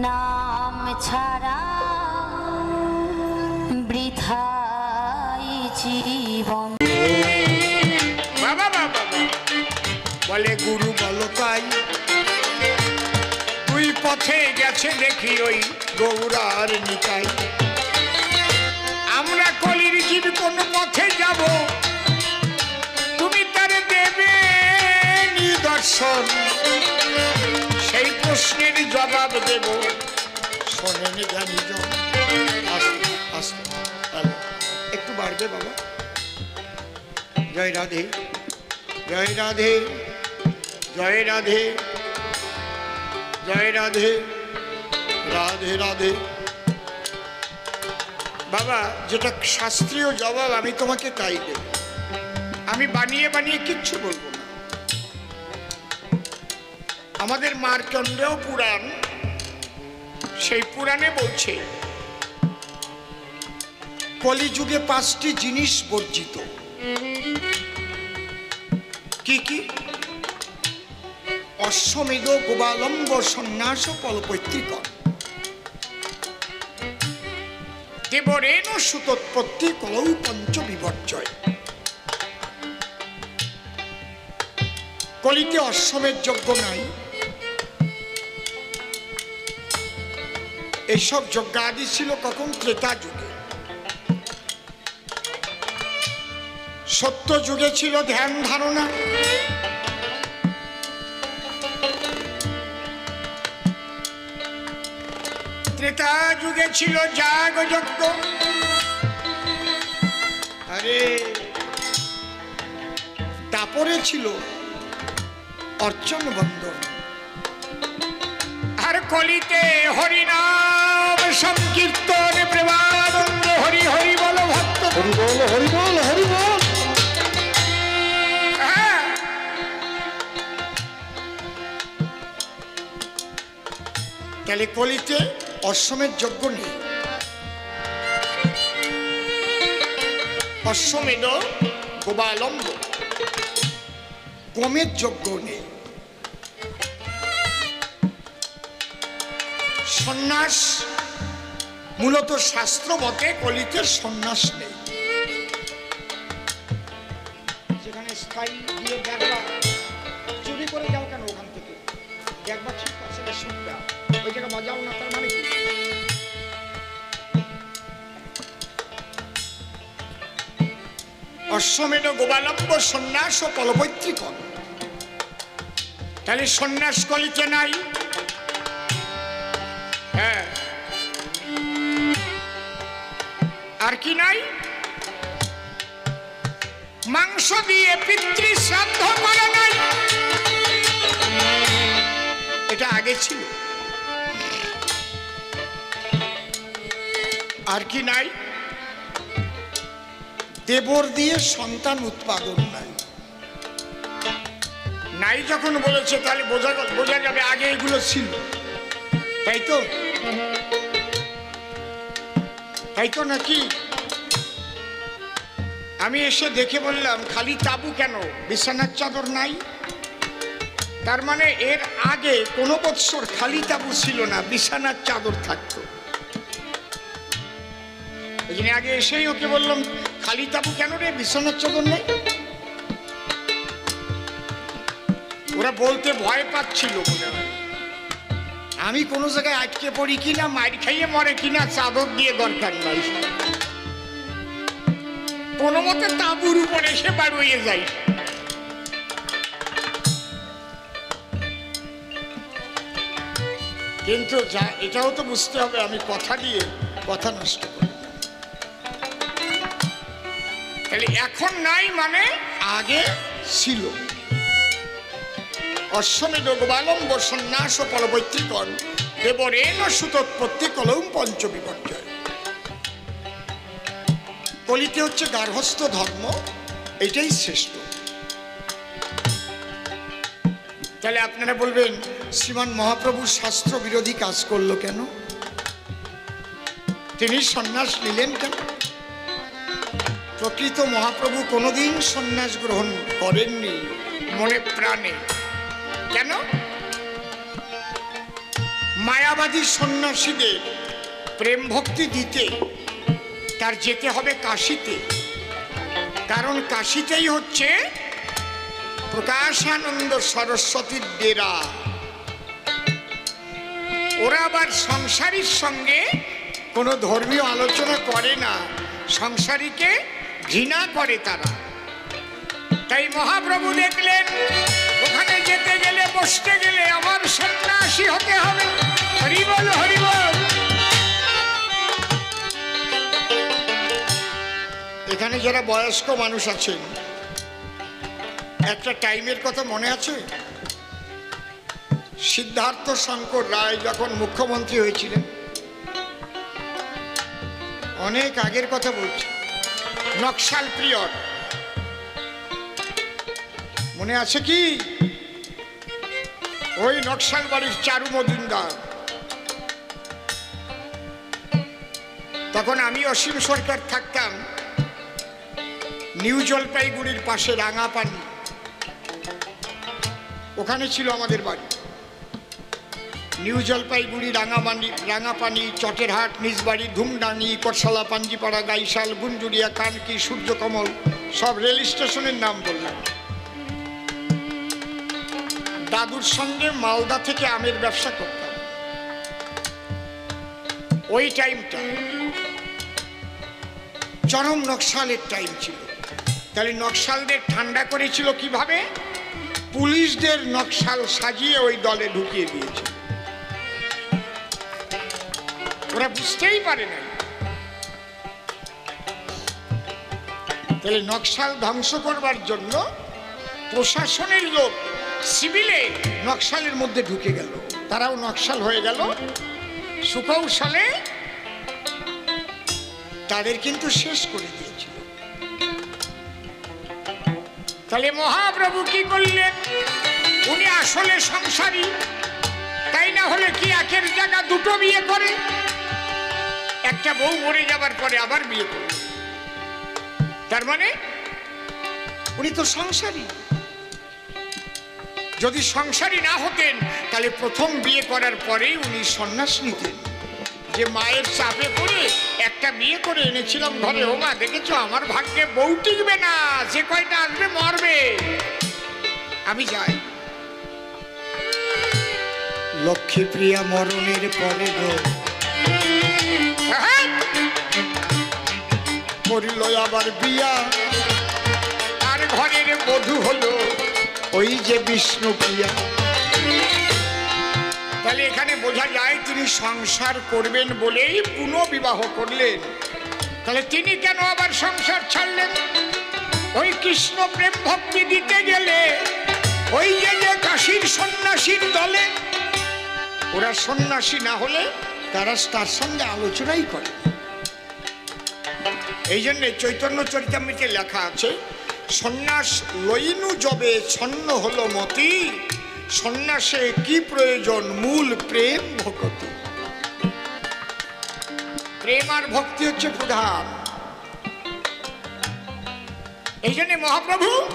নাম ছাড়া বৃথাই জীবন। বাবা বাবা। বলে, গুরু বলো তাই। দুই পথে গেছে দেখি ওই গৌরার নিতাই। আমরা কলির জীব কোন পথে যাব? তুমি তার দেবে নিদর্শন। প্রশ্নের জবাব দেব। শোনেন জন। একটু বাড়বে বাবা। জয় রাধে জয় রাধে জয় রাধে জয় রাধে রাধে রাধে। বাবা, যেটা শাস্ত্রীয় জবাব আমি তোমাকে তাই দেব। আমি বানিয়ে বানিয়ে কিচ্ছু বলব না। আমাদের মার্কণ্ডেয় পুরাণ, সেই পুরাণে বলছে, কলিযুগে পাঁচটি জিনিস বর্জিত। কি কি? অশ্বমেধ, গোবালম্ব, সন্ন্যাস কল্পৈত্রিক দেবরেণ, সুতোৎপত্তি, কলৌ, পঞ্চ বিপর্যয় কলিতে অশ্বমের যজ্ঞ নাই। এইসব যজ্ঞ আদি ছিল কখন ত্রেতা যুগে। সত্য যুগে ছিল ধ্যান ধারণা। ত্রেতা যুগে ছিল যাগ যজ্ঞ। আরে, তারপরে ছিল অর্চন বন্দন আর কলিতে হরিনাম সংকীর্তন প্রেমানন্দ হরি হরি বল ভক্ত। হরি বল হরি বল হরি বল। হ্যাঁ। তাহলে কলিতে অশ্বমের যজ্ঞ নেই। অশ্বমেধ গোবালম্ব গমের যজ্ঞ নেই। সন্ন্যাস মূলত শাস্ত্র মতে কলিতে সন্ন্যাস নেই। যেখানে স্কাই দিয়ে দেখবা, চুরি করে যাও কেন ওখান থেকে? দেখবা ঠিক আছে এটা শুনবা ওই জায়গা বাজাও না, তার মানে কি? অশ্বমেধ গোবালম্ব সন্ন্যাস ও কলপৈত্রিক তাহলে সন্ন্যাস কলিতে নাই আর কি নাই? মাংস দিয়ে পিতৃ শ্রাদ্ধ করা নাই। এটা আগে ছিল। আর কি নাই? দেবর দিয়ে সন্তান উৎপাদন নাই। নাই যখন বলেছে, তাহলে বোঝা বোঝা যাবে আগে এগুলো ছিল। তাই তো? তাই তো নাকি? আমি এসে দেখে বললাম, খালি তাবু কেন? বিছানার চাদর নাই? তার মানে এর আগে কোনো বৎসর খালি তাবু ছিল না, বিছানার চাদর থাকতো। জন্য আগে এসেই ওকে বললাম, খালি তাবু কেন রে? বিছানার চাদর নেই? ওরা বলতে ভয় পাচ্ছিল মনে হয় আমি কোনো জায়গায় আটকে পড়ি কিনা, মার খাইয়ে মরে কিনা, চাদর দিয়ে দরকার নাই। কোনো মতে তাঁবুর উপর এসে বাড়িয়ে যাই। কিন্তু যা, এটাও তো বুঝতে হবে, আমি কথা দিয়ে কথা নষ্ট করি। তাহলে এখন নাই মানে আগে ছিল। অশ্বমেধ গোবালম্ব সন্ন্যাস ও পরবৈত্রীকরণ দেবরেণ সুতোৎপত্তি কলম পঞ্চবিপর্যয় কলিতে হচ্ছে গার্হস্থ ধর্ম এটাই শ্রেষ্ঠ। তাহলে আপনারা বলবেন, শ্রীমান মহাপ্রভু শাস্ত্র বিরোধী কাজ করল কেন? তিনি সন্ন্যাস নিলেন কেন? প্রকৃত মহাপ্রভু কোনোদিন সন্ন্যাস গ্রহণ করেননি, মনে প্রাণে। কেন? মায়াবাদী সন্ন্যাসীদের প্রেম ভক্তি দিতে তার যেতে হবে কাশিতে। কারণ কাশিতেই হচ্ছে প্রকাশানন্দ সরস্বতীর ডেরা। ওরা আবার সংসারীর সঙ্গে কোনো ধর্মীয় আলোচনা করে না, সংসারীকে ঘৃণা করে তারা। তাই মহাপ্রভু দেখলেন, ওখানে যেতে বসতে গেলে আমার সন্ন্যাসী হতে হবে। হরিবল হরিবল এখানে যারা বয়স্ক মানুষ আছেন, একটা টাইমের কথা মনে আছে? সিদ্ধার্থ শঙ্কর রায় যখন মুখ্যমন্ত্রী হয়েছিলেন, অনেক আগের কথা বলছি। নকশাল পিরিয়ড। মনে আছে কি? ওই নকশাল বাড়ির চারু মজুমদার। তখন আমি অসীম সরকার থাকতাম, নিউ জলপাইগুড়ির পাশে রাঙাপানি। ওখানে ছিল আমাদের বাড়ি। নিউ জলপাইগুড়ি, রাঙামানি, রাঙাপানি, চটেরহাট, নিজবাড়ি, ধুমডাঙ্গি করশালা পাঞ্জিপাড়া, গাইশাল, গুঞ্জুরিয়া, কানকি, সূর্যকমল, সব রেল স্টেশনের নাম বললাম। দাদুর সঙ্গে মালদা থেকে আমের ব্যবসা করতাম। ওই টাইমটা চরম নকশালের টাইম ছিল। তাহলে নকশালদের ঠান্ডা করেছিল কীভাবে? পুলিশদের নকশাল সাজিয়ে ওই দলে ঢুকিয়ে দিয়েছে ওরা বুঝতেই পারে না তাহলে নকশাল ধ্বংস করবার জন্য প্রশাসনের লোক সিভিলে নকশালের মধ্যে ঢুকে গেল। তারাও নকশাল হয়ে গেল। সুকৌশলে তাদের কিন্তু শেষ করে দিয়েছিল। তাহলে মহাপ্রভু কি করলেন? উনি আসলে সংসারী। তাই না হলে কি একের জায়গা দুটো বিয়ে করে? একটা বউ মরে যাবার পরে আবার বিয়ে করে। তার মানে উনি তো সংসারী। যদি সংসারী না হতেন তাহলে প্রথম বিয়ে করার পরেই উনি সন্ন্যাস নিতেন যে মায়ের চাপে পড়ে একটা বিয়ে করে এনেছিলাম ঘরে ও মা দেখেছ? আমার ভাগ্যে বউ টিকবে না যে কয়টা আসবে মরবে। আমি যাই। লক্ষ্মীপ্রিয়া মরণের পরে গো। হ্যাঁ? করিল আবার বিয়া। আর ঘরের বধূ হলো ওই যে বিষ্ণুপ্রিয়া তাহলে এখানে বোঝা যায় তিনি সংসার করবেন বলেই পুনঃবিবাহ করলেন। তাহলে তিনি কেন আবার সংসার ছাড়লেন? ওই কৃষ্ণ প্রেম ভক্তি দিতে গেলে, ওই যে যে কাশীর সন্ন্যাসীর দলে, ওরা সন্ন্যাসী না হলে তারা তার সঙ্গে আলোচনাই করে। এই জন্যে চৈতন্য চরিতামৃতে লেখা আছে সন্ন্যাস লইনু যবে ছন্ন হলো মতি, সন্ন্যাসে কি প্রয়োজন মূল প্রেম ভক্তি। প্রেম আর ভক্তি হচ্ছে প্রধান। এই জন্য মহাপ্রভু,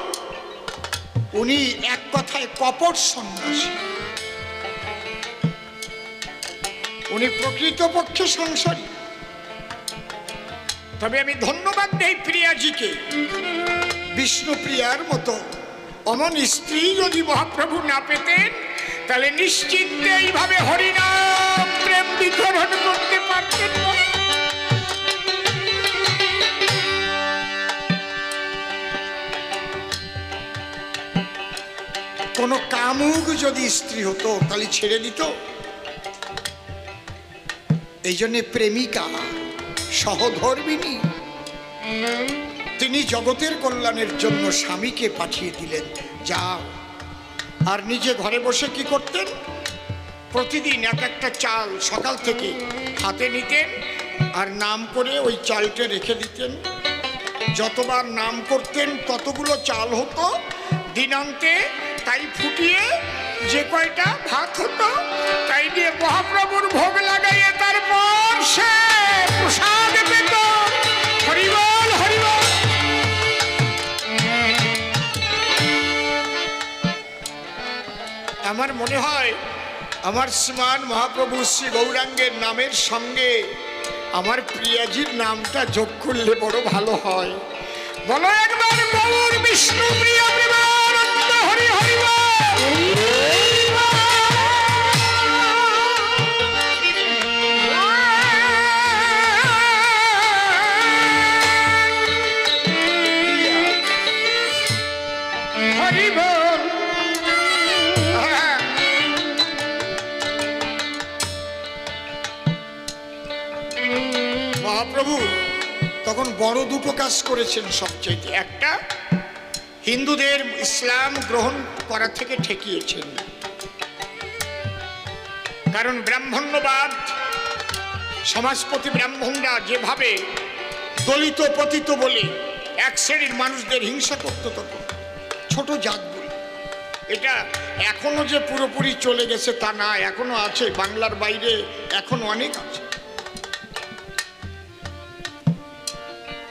উনি এক কথায় কপট সন্ন্যাসী। উনি প্রকৃতপক্ষে সংসারী। তবে আমি ধন্যবাদ দেই প্রিয়াজিকে। বিষ্ণুপ্রিয়ার মতো। অমন স্ত্রী যদি মহাপ্রভু না পেতেন, তাহলে নিশ্চিন্তে এইভাবে হরিনাম প্রেম বিতরণ করতে পারতেন। কোনো কামুক যদি স্ত্রী হতো, তাহলে ছেড়ে দিত। এই জন্যে প্রেমিকা সহধর্মিনী। তিনি জগতের কল্যাণের জন্য স্বামীকে পাঠিয়ে দিলেন। যাও। আর নিজে ঘরে বসে কি করতেন? প্রতিদিন এক একটা চাল সকাল থেকে হাতে নিতেন আর নাম করে ওই চালটা রেখে দিতেন। যতবার নাম করতেন, ততগুলো চাল হতো দিনান্তে তাই ফুটিয়ে যে কয়টা ভাত হতো, তাই দিয়ে মহাপ্রভুর আমার মনে হয় আমার শ্রীমান মহাপ্রভু শ্রী গৌরাঙ্গের নামের সঙ্গে আমার প্রিয়াজির নামটা যোগ করলে বড় ভালো হয় বলো একবার গৌর বিষ্ণু প্রিয় হরি। হরি তখন বড় দুটো কাজ করেছেন সবচেয়ে একটা হিন্দুদের ইসলাম গ্রহণ করা থেকে ঠেকিয়েছেন। কারণ ব্রাহ্মণ্যবাদ, সমাজপতি ব্রাহ্মণরা যেভাবে দলিত পতিত বলে এক শ্রেণির মানুষদের হিংসা করতো তখন, ছোট জাত বলে। এটা এখনও যে পুরোপুরি চলে গেছে তা না, এখনও আছে, বাংলার বাইরে এখনও অনেক আছে।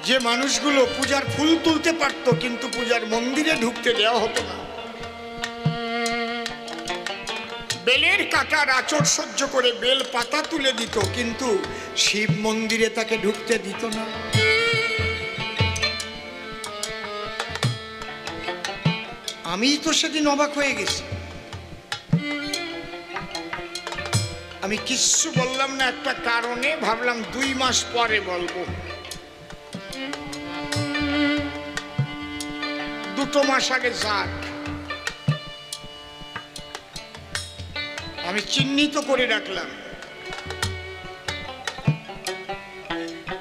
যে মানুষগুলো পূজার ফুল তুলতে পারতো, কিন্তু পূজার মন্দিরে ঢুকতে দেওয়া হতো না। বেলের কাটার আচর সহ্য করে বেল পাতা তুলে দিত, কিন্তু শিব মন্দিরে তাকে ঢুকতে দিত না। আমি তো সেদিন অবাক হয়ে গেছি। আমি কিচ্ছু বললাম না, একটা কারণে ভাবলাম দুই মাস পরে বলব। দুটো মাস আগে যাক। আমি চিহ্নিত করে রাখলাম।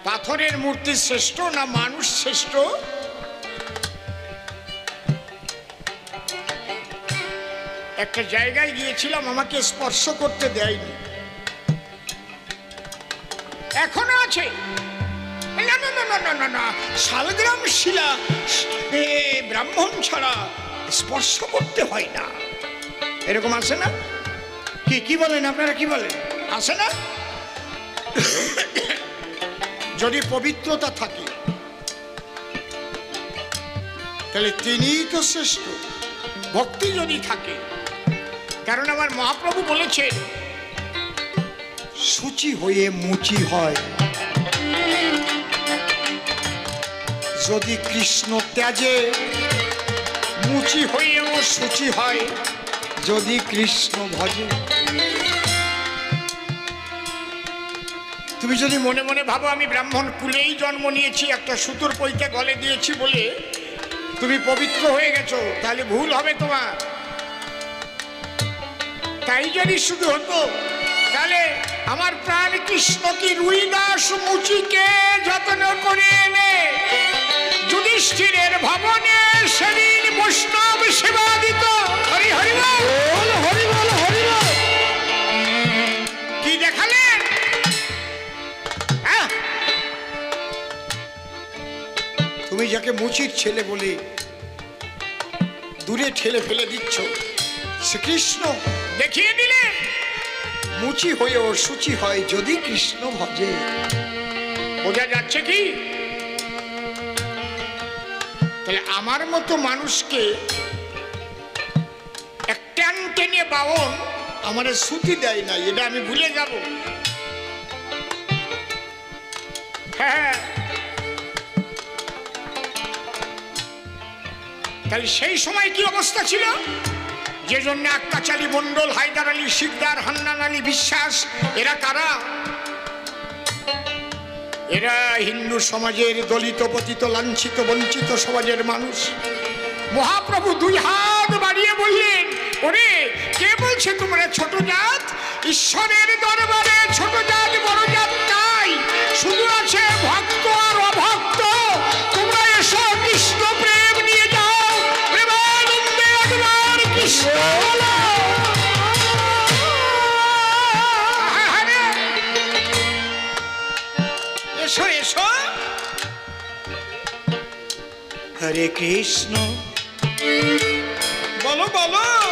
পাথরের মূর্তি শ্রেষ্ঠ না মানুষ শ্রেষ্ঠ? একটা জায়গায় গিয়েছিলাম, আমাকে স্পর্শ করতে দেয়নি। এখনও আছে। না না না না না না। না শালগ্রাম শিলা এ, ব্রাহ্মণ ছাড়া স্পর্শ করতে হয় না। এরকম না? বলেন আপনারা কি বলেন? না? যদি পবিত্রতা থাকে তাহলে তিনিই তো শ্রেষ্ঠ। ভক্তি যদি থাকে কারণ আমার মহাপ্রভু বলেছেন সূচি হয়ে মুচি হয়। যদি কৃষ্ণ ত্যাজে মুচি হয়েও সূচি হয়, যদি কৃষ্ণ ভজে। তুমি যদি মনে মনে ভাবো, আমি ব্রাহ্মণ কুলেই জন্ম নিয়েছি, একটা সুতোর পৈতে গলে দিয়েছি বলে তুমি পবিত্র হয়ে গেছো, তাহলে ভুল হবে তোমার। তাই যদি শুধু হতো, তাহলে আমার প্রাণ কৃষ্ণ কি রুই দাস মুচিকে যত্ন করে এনে যুধিষ্ঠিরের ভবনে সেদিন বৈষ্ণব সেবা দিত হরি হরি বল। হরি বল হরি বল। কি দেখালেন? তুমি যাকে মুচির ছেলে বলে দূরে ঠেলে ফেলে দিচ্ছ শ্রীকৃষ্ণ। দেখিয়ে দিলেন মুচি হয়েও সূচি হয় যদি কৃষ্ণ ভজে। বোঝা যাচ্ছে কি? তাহলে আমার মতো মানুষকে এক ট্যান টেনে বাবন আমার সুতি দেয় না, এটা আমি ভুলে যাব। হ্যাঁ। তাহলে সেই সময় কি অবস্থা ছিল? যে জন্য আক্কাচালি মন্ডল হায়দার আলী, শিকদার, হান্নান আলী বিশ্বাস, এরা কারা? এরা হিন্দু সমাজের দলিত, পতিত, লাঞ্ছিত, বঞ্চিত সমাজের মানুষ। মহাপ্রভু দুই হাত বাড়িয়ে বললেন, ওরে, কে বলছে তোমরা ছোট জাত? ঈশ্বরের দরবারে হরে কৃষ্ণ। বলো বলো।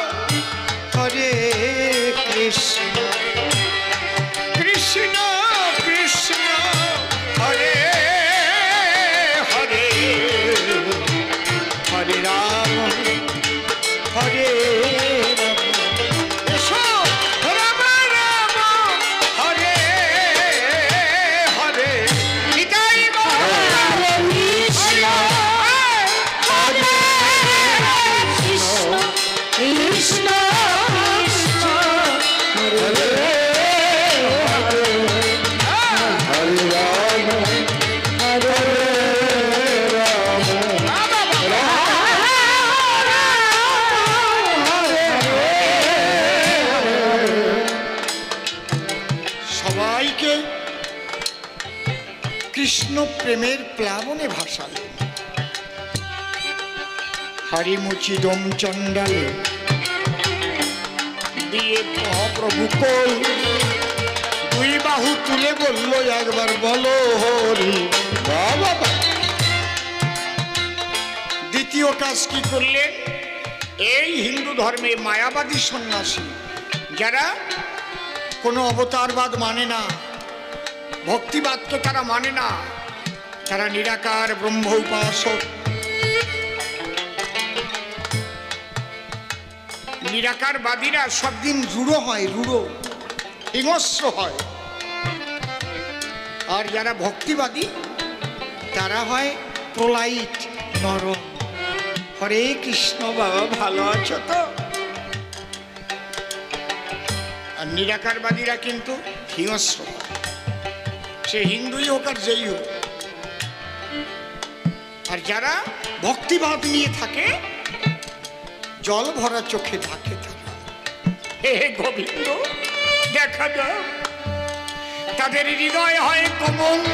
হরিমুচিদম চণ্ডালে। দিয়ে মহাপ্রভু কোল দুই বাহু তুলে বলল, একবার বলো হরি বাবা দ্বিতীয় কাজ কি করলেন এই হিন্দু ধর্মে মায়াবাদী সন্ন্যাসী, যারা কোনো অবতারবাদ মানে না, ভক্তিবাদকে তারা মানে না, তারা নিরাকার, ব্রহ্ম উপাসক নিরাকারবাদীরা সব দিন রূঢ় হয়, রূঢ়। হিংস্র হয়। আর যারা ভক্তিবাদী, তারা হয় প্রলাইট নরম। হরে কৃষ্ণ বাবা, ভালো আছো তো? আর নিরাকারবাদীরা কিন্তু হিংস্র। সে হিন্দুই হোক আর যেই হোক। আর যারা ভক্তিবাদ নিয়ে থাকে জল ভরা চোখে থাকে তারা। হে গোবিন্দ দেখা যাও। তাদের হৃদয় হয় কোমল।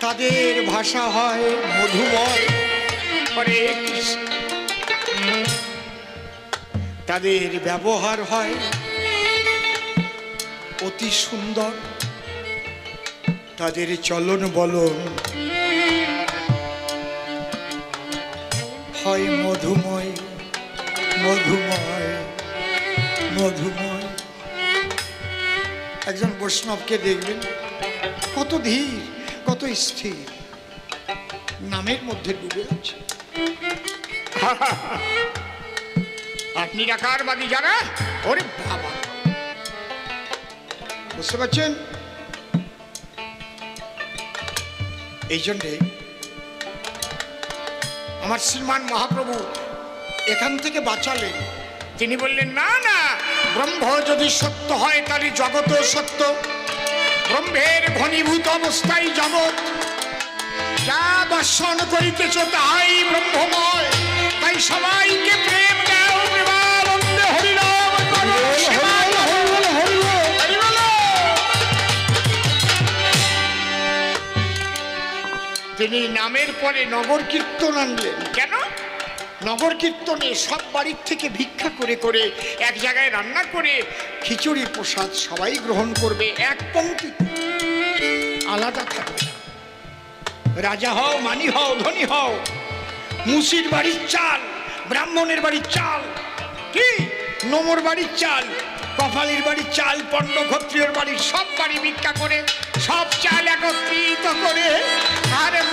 তাদের ভাষা হয় মধুময়। হরে কৃষ্ণ। তাদের ব্যবহার হয় অতি সুন্দর। তাদের চলন বলন হয় মধুময় মধুময় মধুময়। একজন বৈষ্ণবকে দেখবেন কত ধীর কত স্থির। নামের মধ্যে ডুবে আছে। আর নিরাকারবাদী যারা ওরে বাবা। বুঝতে পারছেন? এই জন্যে আমার শ্রীমান মহাপ্রভু এখান থেকে বাঁচালেন। তিনি বললেন, না না, ব্রহ্ম যদি সত্য হয়, তাহলে জগতও সত্য। ব্রহ্মের ঘনীভূত অবস্থায় জগৎ। যা দর্শন করিতেছ তাই ব্রহ্মময়। তাই সবাইকে প্রেম তিনি নামের পরে নগর কীর্তন আনলেন। কেন? নগর কীর্তনে সব বাড়ির থেকে ভিক্ষা করে করে এক জায়গায় রান্না করে খিচুড়ি প্রসাদ সবাই গ্রহণ করবে এক পঙ্ক্তি। আলাদা থাকবে রাজা হও মানি হও ধনী হও। মুসির বাড়ির চাল ব্রাহ্মণের বাড়ির চাল। কি? নোমর বাড়ির চাল কপালের বাড়ির চাল পণ্ড ক্ষত্রিয়র বাড়ির সব বাড়ি ভিক্ষা করে সব চাল একত্রিত করে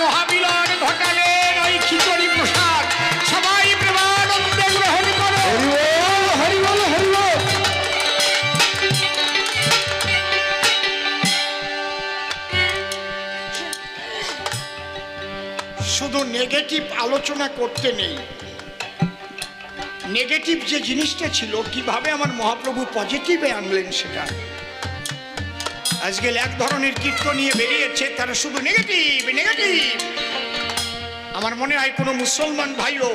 মহামিলন ঘটালেন ওই খিচুড়ি প্রসাদ। সবাই প্রেমানন্দে গ্রহণ করো। হরি বল হরি শুধু নেগেটিভ আলোচনা করতে নেই। নেগেটিভ যে জিনিসটা ছিল কীভাবে আমার মহাপ্রভু পজিটিভে আনলেন সেটা। আজকাল এক ধরনের কীর্তন নিয়ে বেরিয়েছে, তারা শুধু নেগেটিভ নেগেটিভ আমার মনে হয় কোনো মুসলমান ভাইও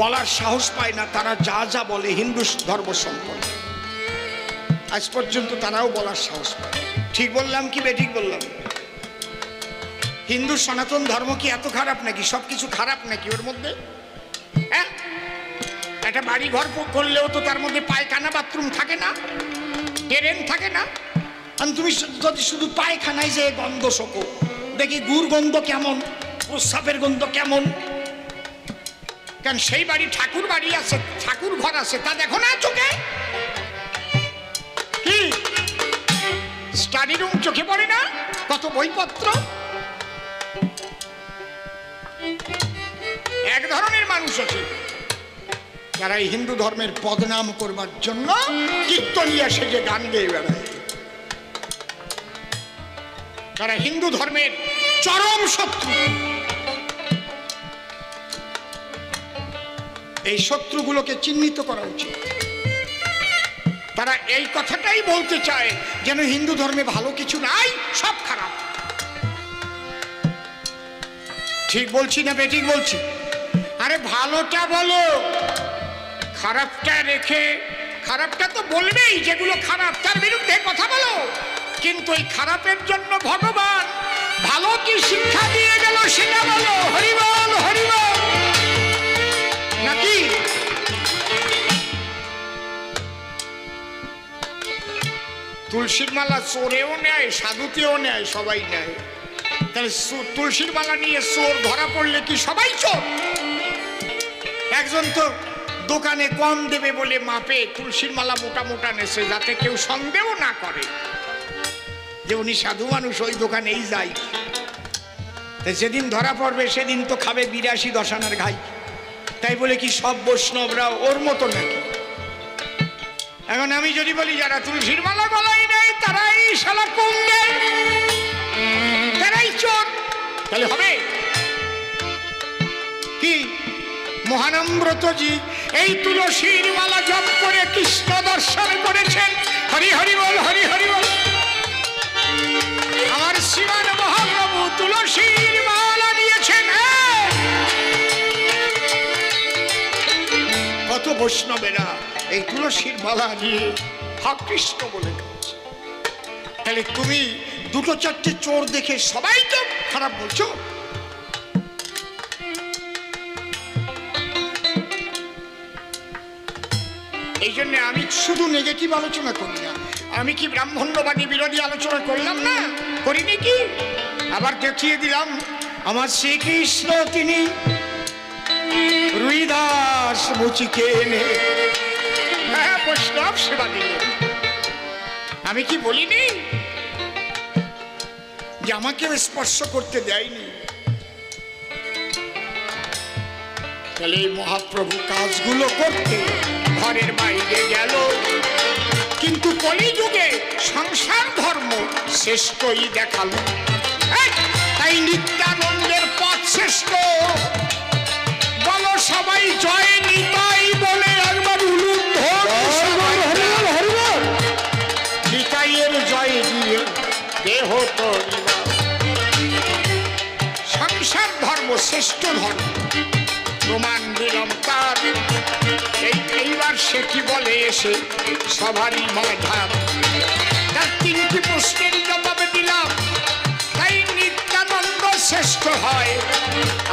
বলার সাহস পায় না, তারা যা যা বলে হিন্দু ধর্ম সম্পর্কে। আজ পর্যন্ত তারাও বলার সাহস পায় ঠিক বললাম কি বেঠিক বললাম। হিন্দু সনাতন ধর্ম কি এত খারাপ নাকি? সব কিছু খারাপ নাকি ওর মধ্যে? হ্যাঁ? একটা বাড়ি ঘর করলেও তো তার মধ্যে পায়খানা, বাথরুম থাকে না ট্রেন থাকে না। আর তুমি যদি শুধু পায়খানায় যে গন্ধ শোকো, দেখি গুড় গন্ধ কেমন, প্রস্রাবের গন্ধ কেমন? কারণ সেই বাড়ি ঠাকুর বাড়ি আছে, ঠাকুর ঘর আছে, তা দেখো না চোখে? কি? স্টাডি রুম চোখে পড়ে না? কত বইপত্র? এক ধরনের মানুষ আছে, যারা এই হিন্দু ধর্মের পদনাম করবার জন্য কীর্তনিয়া সেজে গান গেয়ে বেড়ায়। তারা হিন্দু ধর্মের চরম শত্রু। এই শত্রুগুলোকে চিহ্নিত করা উচিত। তারা এই কথাটাই বলতে চায়, যেন হিন্দু ধর্মে ভালো কিছু নাই, সব খারাপ। ঠিক বলছি না বেঠিক বলছি? আরে ভালোটা বলো, খারাপটা রেখে, খারাপটা তো বলবেই, যেগুলো খারাপ, তার বিরুদ্ধে কথা বলো। কিন্তু এই খারাপের জন্য ভগবান ভালো কি শিক্ষা দিয়ে গেল সেটা বলো। হরিবল হরিবল নাকি? তুলসীর মালা চোরেও নেয় সাধুতেও নেয়, সবাই নেয়। তাহলে তুলসীর মালা নিয়ে চোর ধরা পড়লে কি সবাই চোর? একজন তো দোকানে কম দেবে বলে মাপে তুলসীর মালা মোটা মোটা নেছে, যাতে কেউ সন্দেহ না করে। যে উনি সাধু মানুষ, ওই দোকানেই যাই। যেদিন ধরা পড়বে, সেদিন তো খাবে বিরাশি দশানার ঘাই। তাই বলে কি সব বৈষ্ণবরা ওর মতো নাকি? এখন আমি যদি বলি, যারা তুলসীর মালা গলায় নেয়, তারাই শালা কুঙ্গে। তারাই চোর। তাহলে হবে? কি? মহানম্রতজি, এই তুলসীর মালা জপ করে কৃষ্ণ দর্শন করেছেন। হরি হরি বল, হরি হরি বল। নিয়েছেন। কত এই তুলসীর নিয়ে কৃষ্ণ বলে। তাহলে তুমি দুটো চারটে চোর দেখে সবাই তো খারাপ বলছো এই জন্য আমি শুধু নেগেটিভ আলোচনা করি না, আমি কি ব্রাহ্মণ্যবাদী বিরোধী আলোচনা করলাম না করিনি কি? আবার দেখিয়ে দিলাম, আমার শ্রীকৃষ্ণ তিনি রুইদাস মুচিকে এনে হ্যাঁ বৈষ্ণব সেবা দিলেন। আমি কি বলিনি যে আমাকেও স্পর্শ করতে দেয়নি? তাহলে এই মহাপ্রভু কাজগুলো করতে ঘরের বাইরে গেল। কিন্তু কলিযুগে সংসার ধর্ম শ্রেষ্ঠই দেখাল। তাই নিত্যানন্দের পথ শ্রেষ্ঠ। বলো সবাই জয় নিতাই বলে একবার নিতাইয়ের জয় দিয়ে দেহ তরিবা সংসার ধর্ম শ্রেষ্ঠ ধর্ম। প্রমাণ দিলাম এই এইবার সে কি বলে এসে সবারই মাধার তার তিনটি প্রশ্নের জবাবে দিলাম। তাই নিত্যানন্দ শ্রেষ্ঠ হয়।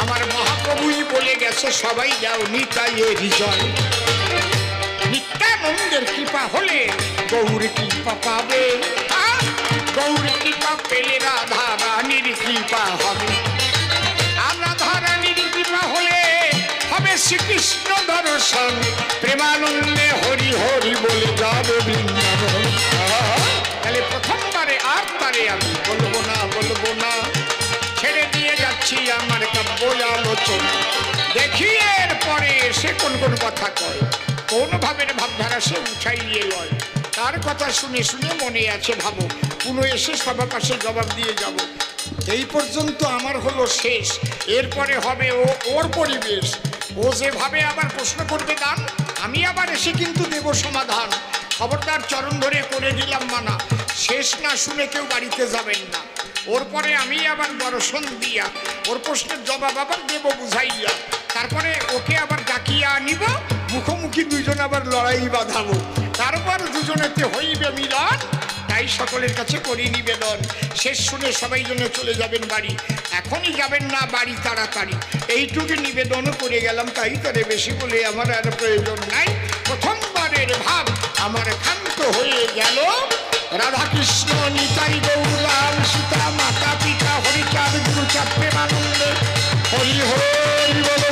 আমার মহাপ্রভুই বলে গেছে, সবাই যাও নিতাইয়ের জয় নিত্যানন্দের কৃপা হলে গৌর কৃপা পাবে! গৌর কৃপা পেলে রাধা রানীর কৃপা হবে। শ্রীকৃষ্ণ দর্শন প্রেমানন্দে হরি হরি বলে যাবে বৃন্দাবন তাহলে প্রথমবারে আর আমি বলব না বলব না। ছেড়ে দিয়ে যাচ্ছি আমার কাব্য আলোচনা। দেখি এর পরে সে কোন কোন কথা কয়। কোন ভাবের ভাবধারা সে উঠাইয়ে লয়। তার কথা শুনে শুনে মনে আছে, ভাবো, পুনঃ এসে সবার পাশে জবাব দিয়ে যাব। এই পর্যন্ত আমার হলো শেষ। এরপরে হবে ও ওর পরিবেশ। ও যেভাবে আবার প্রশ্ন করবে দান আমি আবার এসে কিন্তু দেব সমাধান। খবরদার চরণ ধরে করে দিলাম মানা। শেষ না শুনে কেউ বাড়িতে যাবেন না। ওর পরে আমি আবার দর্শন দিয়া, ওর প্রশ্নের জবাব আবার দেব বুঝাইয়া। তারপরে ওকে আবার ডাকিয়া আনিব, মুখোমুখি দুইজন আবার লড়াই বাঁধাবো। তারপর দুজনেতে হইবে মিলন। তাই সকলের কাছে করি নিবেদন। শেষ শুনে সবাই জন্য চলে যাবেন বাড়ি। এখনই যাবেন না বাড়ি তাড়াতাড়ি। এইটুকু নিবেদনও করে গেলাম, তাই তারে বেশি বলে আমার আর প্রয়োজন নাই। প্রথমবারের ভাব আমার ক্ষান্ত হয়ে গেল। রাধাকৃষ্ণ, নিতাই গৌরাম সীতা, মাতা, পিতা, হরিচাঁদ, গুরুচাঁদ, প্রেমানন্দে, হরি হরি বল।